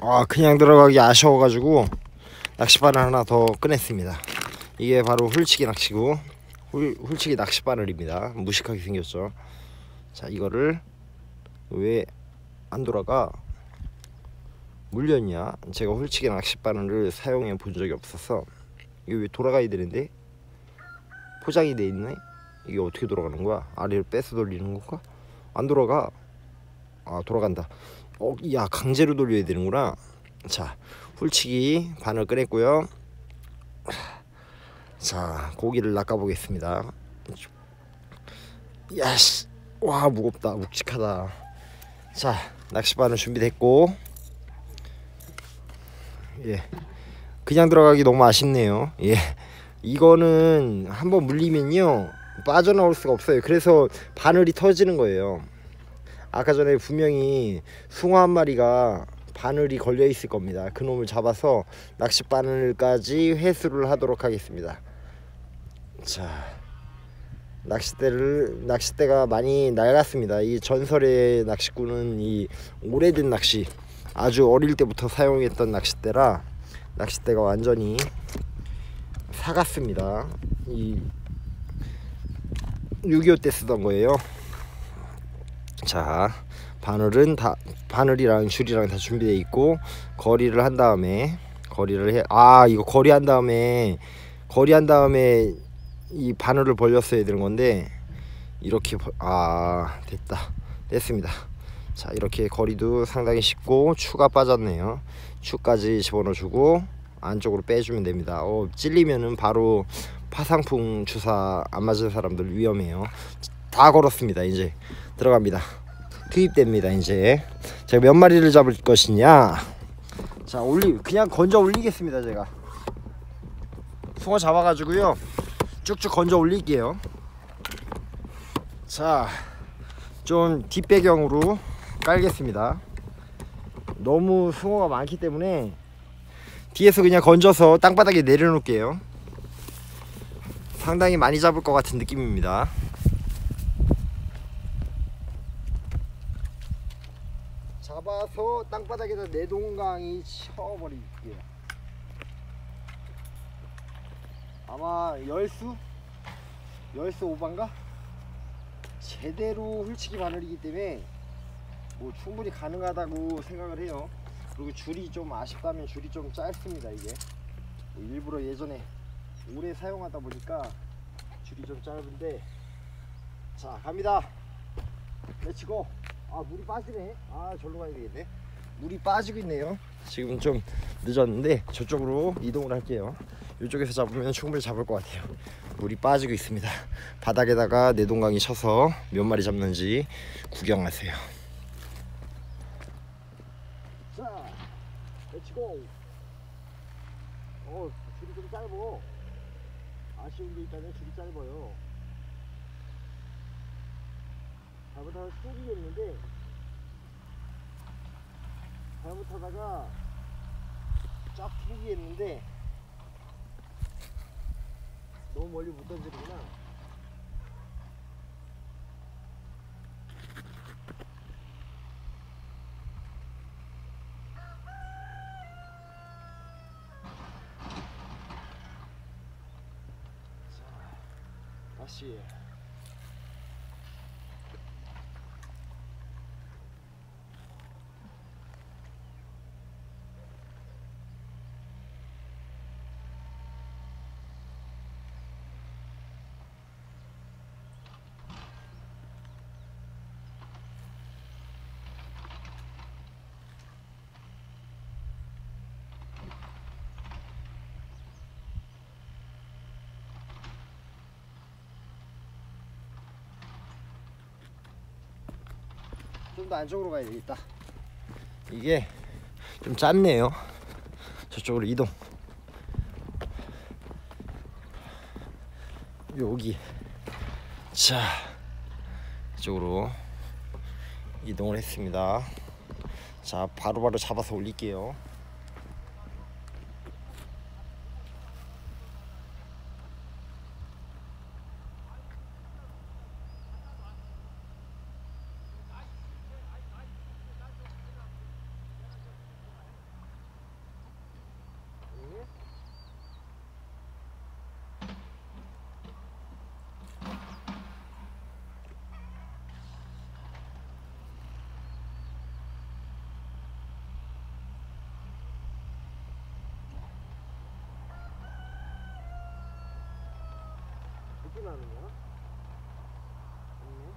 아 그냥 들어가기 아쉬워가지고 낚싯바늘 하나 더 꺼냈습니다. 이게 바로 훌치기 낚시고 훌, 훌치기 낚싯바늘입니다. 무식하게 생겼죠. 자 이거를 왜 안 돌아가 물렸냐? 제가 훌치기 낚싯바늘을 사용해 본 적이 없어서 이게 왜 돌아가야 되는데? 포장이 돼 있네? 이게 어떻게 돌아가는 거야? 아래를 빼서 돌리는 건가? 안 돌아가 아 돌아간다 어, 야 강제로 돌려야 되는구나. 자 훌치기 바늘 꺼냈고요. 자 고기를 낚아 보겠습니다. 야씨 와 무겁다. 묵직하다. 자 낚시바늘 준비됐고. 예 그냥 들어가기 너무 아쉽네요. 예 이거는 한번 물리면요 빠져나올 수가 없어요. 그래서 바늘이 터지는 거예요 아까 전에 분명히 숭어 한 마리가 바늘이 걸려 있을 겁니다. 그 놈을 잡아서 낚시 바늘까지 회수를 하도록 하겠습니다. 자 낚싯대를 낚싯대가 많이 낡았습니다. 이 전설의 낚시꾼은 이 오래된 낚시 아주 어릴 때부터 사용했던 낚싯대라 낚싯대가 완전히 사갔습니다. 이6.25 때 쓰던 거예요 자 바늘은 다 바늘이랑 줄이랑 다 준비되어 있고 거리를 한 다음에 거리를 해 아 이거 거리 한 다음에 거리 한 다음에 이 바늘을 벌렸어야 되는 건데 이렇게 아 됐다. 됐습니다. 자 이렇게 거리도 상당히 쉽고 추가 빠졌네요. 추까지 집어넣어 주고 안쪽으로 빼주면 됩니다. 어 찔리면은 바로 파상풍 주사 안 맞은 사람들 위험해요. 다 걸었습니다 이제 들어갑니다. 투입됩니다 이제. 제가 몇 마리를 잡을 것이냐? 자 올리 그냥 건져 올리겠습니다 제가. 숭어 잡아가지고요. 쭉쭉 건져 올릴게요. 자 좀 뒷배경으로 깔겠습니다. 너무 숭어가 많기 때문에 뒤에서 그냥 건져서 땅바닥에 내려놓을게요. 상당히 많이 잡을 것 같은 느낌입니다 잡아서 땅바닥에다 내동강이 쳐버릴게요. 아마 열수? 열수 오반가? 제대로 훌치기 바늘이기 때문에 뭐 충분히 가능하다고 생각을 해요. 그리고 줄이 좀 아쉽다면 줄이 좀 짧습니다 이게. 뭐 일부러 예전에 오래 사용하다 보니까 줄이 좀 짧은데. 자 갑니다. 렛츠고 아 물이 빠지네. 아 절로 가야 되겠네. 물이 빠지고 있네요. 지금 좀 늦었는데 저쪽으로 이동을 할게요. 이쪽에서 잡으면 충분히 잡을 것 같아요. 물이 빠지고 있습니다. 바닥에다가 내동강이 쳐서 몇 마리 잡는지 구경하세요. 자 렛츠고 어 줄이 좀 짧어. 아쉬운 게 있다면 줄이 짧아요 잘못하면 쏘기겠는데 잘못하다가 쫙 튕기겠는데 너무 멀리 못 던지는구나. 자 다시 좀 더 안쪽으로 가야 되겠다. 이게 좀 짰네요. 저쪽으로 이동. 여기. 자 이쪽으로 이동을 했습니다. 자 바로바로 바로 잡아서 올릴게요 나느냐? 없네.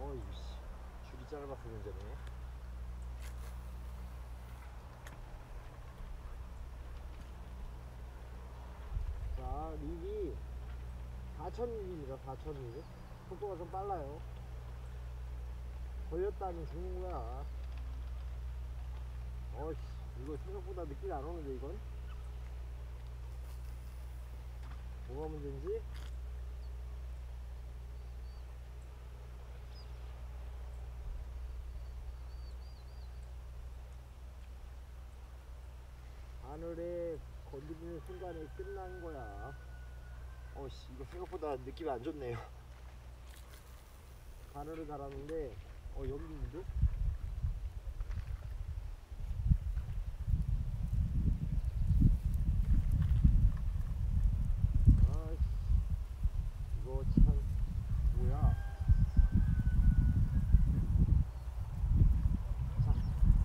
어이 씨 줄이 짧아서 문제네 자 릭이 4,000릭입니다 4,000릭 속도가 좀 빨라요. 걸렸다니 죽는 거야. 어이씨 이거 생각보다 느낌이 안 오는데 이건? 뭐가 문제인지? 바늘에 건드리는 순간에 끝난 거야. 어씨 이거 생각보다 느낌이 안 좋네요. 바늘을 달았는데 어 여기 있는데?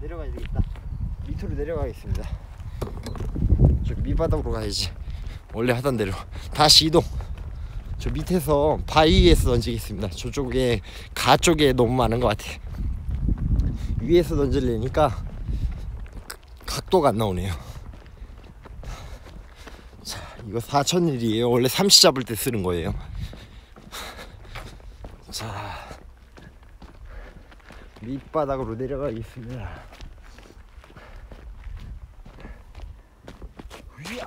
내려가야 되겠다. 밑으로 내려가겠습니다. 저 밑바닥으로 가야지 원래 하던 대로. 다시 이동. 저 밑에서 바위에서 던지겠습니다. 저쪽에 가 쪽에 너무 많은 것 같아. 위에서 던질래니까 각도가 안 나오네요. 자 이거 4천일이에요. 원래 삼시 잡을 때 쓰는 거예요. 자 밑바닥으로 내려가겠습니다 후야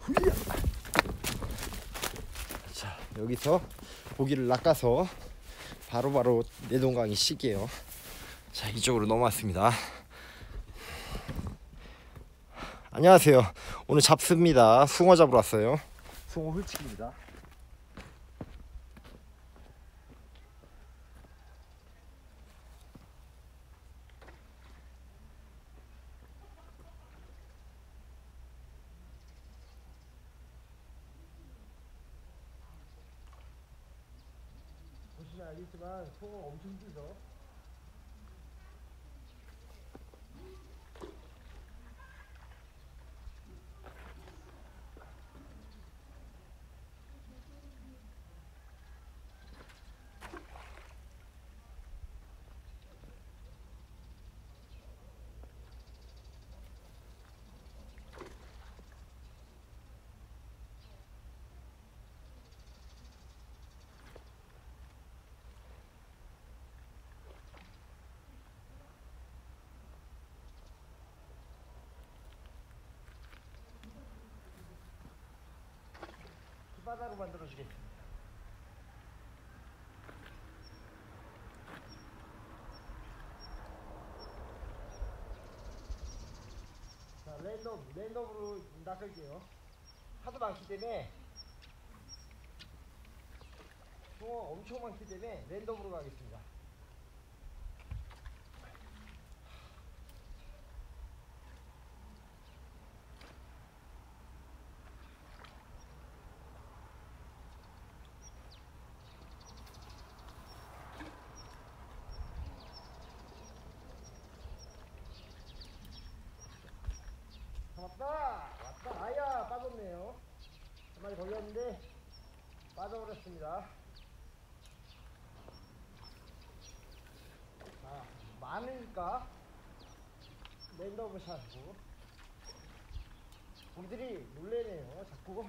후야 자 여기서 고기를 낚아서 바로바로 내동강이 시게요. 자 이쪽으로 넘어왔습니다. 안녕하세요. 오늘 잡습니다. 숭어 잡으러 왔어요. 숭어 훌치기입니다 알겠지만 숭어 엄청 크죠 바다로 만들어 주겠습니다. 자 랜덤 랜덤으로 낚을게요. 하도 많기 때문에 숭어 엄청 많기 때문에 랜덤으로 가겠습니다 왔다 아야 빠졌네요 한 마리 걸렸는데 빠져버렸습니다. 자 많으니까 샷고 고기들이 놀래네요 자꾸.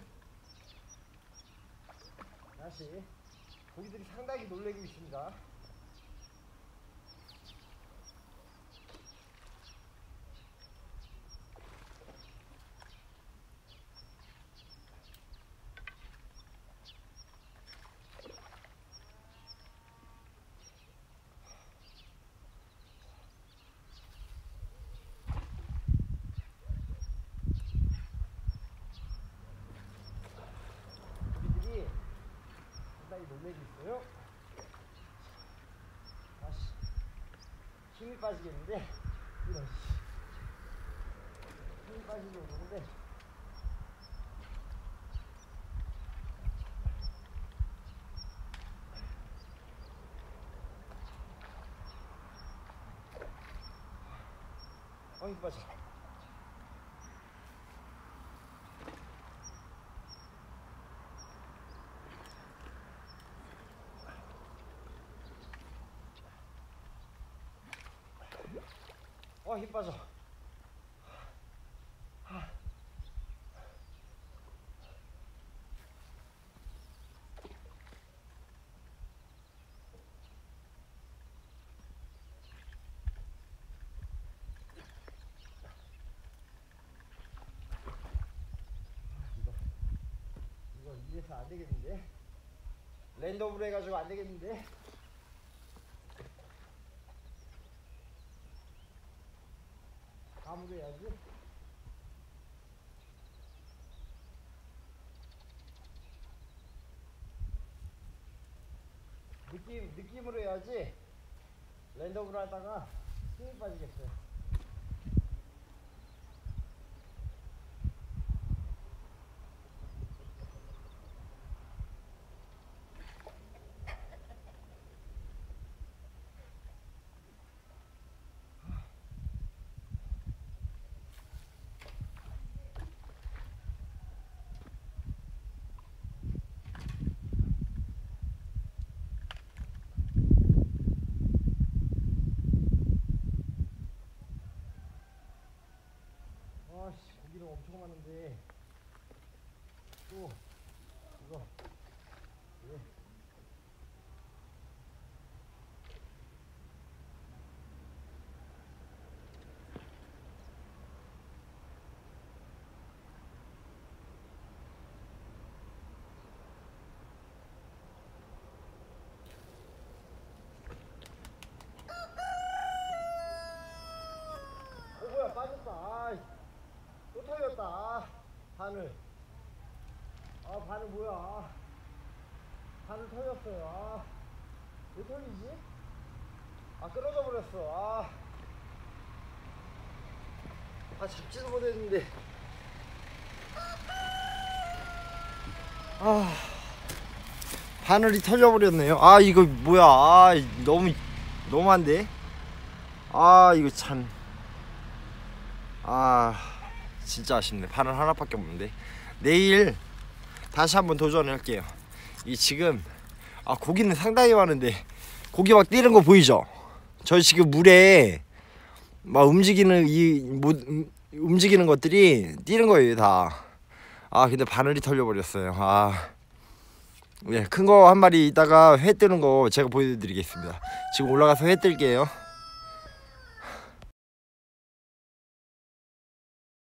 다시 고기들이 상당히 놀래고 있습니다 놀래기 있어요. 아씨, 힘이 빠지겠는데? 이런 힘이 빠지고 오는데. 어, 힘이 빠져. 어 힘 빠져. 이거 이래서 안 되겠는데? 랜덤으로 해가지고 안 되겠는데 감으로 해야지 느낌 느낌으로 해야지 랜덤으로 하다가 힘이 빠지겠어요. 아씨 고기는 엄청 많은데 또 이거 예. 어 뭐야 빠졌다 아이. 또 털렸다 아, 바늘 아 바늘 뭐야? 아, 바늘 털렸어요. 아왜 털리지? 아 끊어져 버렸어. 아, 아 잡지도 못했는데. 아. 바늘이 털려버렸네요. 아 이거 뭐야? 아 너무 너무한데? 아 이거 참. 아 진짜 아쉽네. 바늘 하나밖에 없는데. 내일 다시 한번 도전할게요. 이 지금 아 고기는 상당히 많은데 고기 막 뛰는 거 보이죠? 저 지금 물에 막 움직이는 이 뭐, 음, 움직이는 것들이 뛰는 거예요 다 아 근데 바늘이 털려버렸어요. 아. 예, 큰 거 한 마리 있다가 회 뜨는 거 제가 보여드리겠습니다. 지금 올라가서 회 뜰게요